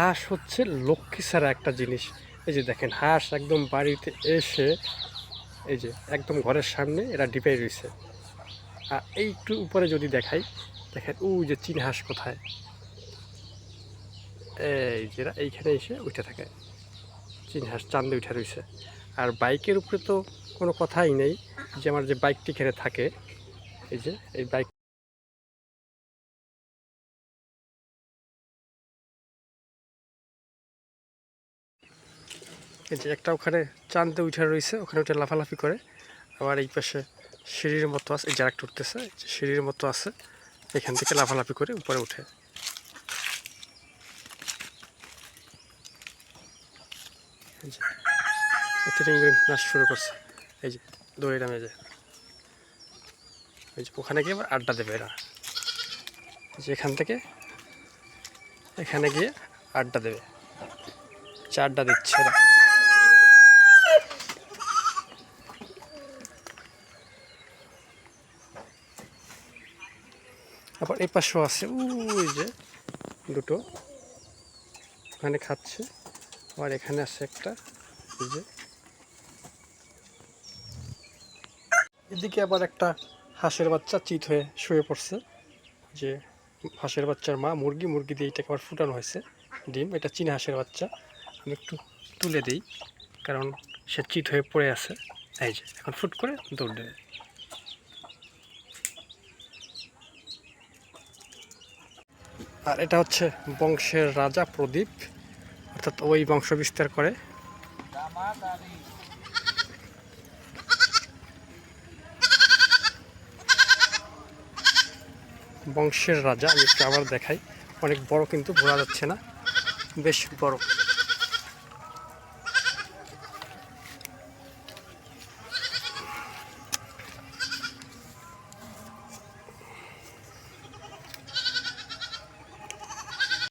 হাঁস হচ্ছে লক্ষ্মী ছাড়া একটা জিনিস। এই যে দেখেন, হাঁস একদম বাড়িতে এসে, এই যে একদম ঘরের সামনে এরা ডিপাই রয়েছে। আর এই একটু উপরে যদি দেখাই, দেখেন ও যে চীন হাঁস কোথায়? এই যে এইখানে এসে উঠে থাকে। চীন হাঁস চান্দে উঠে রয়েছে। আর বাইকের উপরে তো কোনো কথাই নেই যে আমার যে বাইকটি এখানে থাকে, এই যে, এই বাইক এই যে একটা ওখানে চান্দে উঠে রয়েছে, ওখানে উঠে লাফালাফি করে। আবার এই পাশে সিঁড়ির মতো আছে, এই যারা উঠতেছে যে সিঁড়ির মতো আছে, এখান থেকে লাফালাফি করে উপরে উঠে। যে নাচ শুরু করছে। এই যে, দড়ি নামে যে। এই যে, ওখানে গিয়ে আবার আড্ডা দেবে এরা। যে এখান থেকে, এখানে গিয়ে আড্ডা দেবে। আড্ডা দিচ্ছে এরা। আবার এই পাশেও আছে, ওই যে দুটো। ওখানে খাচ্ছে, আবার এখানে আছে একটা, এই যে। এদিকে আবার একটা হাঁসের বাচ্চা চিত হয়ে শুয়ে পড়ছে, যে হাঁসের বাচ্চার মা মুরগি মুরগি দিয়ে এটাকে আবার ফুটানো হয়েছে ডিম। এটা চীনা হাঁসের বাচ্চা, আমি একটু তুলে দিই, কারণ সে চিত হয়ে পড়ে আছে। এই যে, এখন ফুট করে দৌড় দেবে। আর এটা হচ্ছে বংশের রাজা প্রদীপ, অর্থাৎ ওই বংশ বিস্তার করে। বংশের রাজা, আমি আবার দেখাই। অনেক বড় কিন্তু ঘোরা যাচ্ছে না। বেশ বড়।